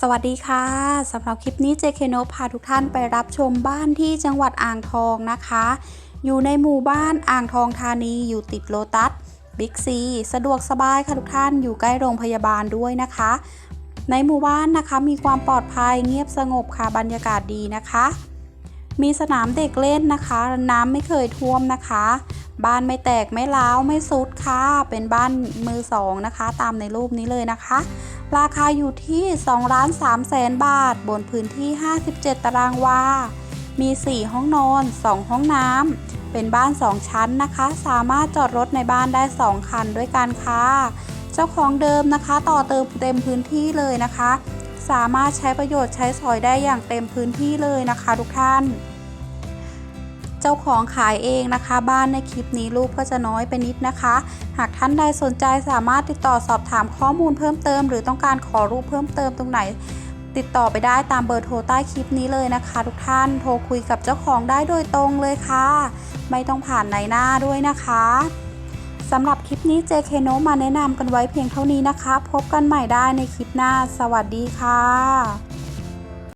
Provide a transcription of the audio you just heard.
สวัสดีค่ะสำหรับคลิปนี้เจเคโนพาทุกท่านไปรับชมบ้านที่จังหวัดอ่างทองนะคะ อยู่ในหมู่บ้านอ่างทองธานีอยู่ติดโลตัสบิ๊กซีสะดวกสบายค่ะทุกท่านอยู่ใกล้โรงพยาบาลด้วยนะคะ ในหมู่บ้านนะคะมีความปลอดภัยเงียบสงบค่ะบรรยากาศดีนะคะ มีสนามเด็กเล่นนะคะ น้ำไม่เคยท่วมนะคะ บ้านไม่แตกไม่ร้าวไม่ซุดค่ะ เป็นบ้านมือสองนะคะ ตามในรูปนี้เลยนะคะ ราคาอยู่ที่2ล้าน3แสนบาท บนพื้นที่ 57 ตารางวา มี 4 ห้องนอน 2 ห้องน้ำ เป็นบ้าน 2 ชั้นนะคะ สามารถจอดรถในบ้านได้ 2 คันด้วยกันค่ะ เจ้าของเดิมนะคะ ต่อเติมเต็มพื้นที่เลยนะคะ สามารถใช้ประโยชน์ใช้สอยได้อย่างเต็มพื้นที่เลยนะคะ ทุกท่าน จ้าของขายเองนะคะ บ้านในคลิปนี้รูปก็จะน้อยไปนิดนะคะ หากท่านใดสนใจสามารถติดต่อสอบถามข้อมูลเพิ่มเติม หรือต้องการขอรูปเพิ่มเติมตรงไหน ติดต่อไปได้ตามเบอร์โทรใต้คลิปนี้เลยนะคะ ทุกท่านโทรคุยกับเจ้าของได้โดยตรงเลยค่ะ ไม่ต้องผ่านในหน้าด้วยนะคะสำหรับคลิปนี้ JK n o มาแนะนำกันไว้เพียงเท่านี้นะคะ พบกันใหม่ได้ในคลิปหน้า สวัสดีค่ะ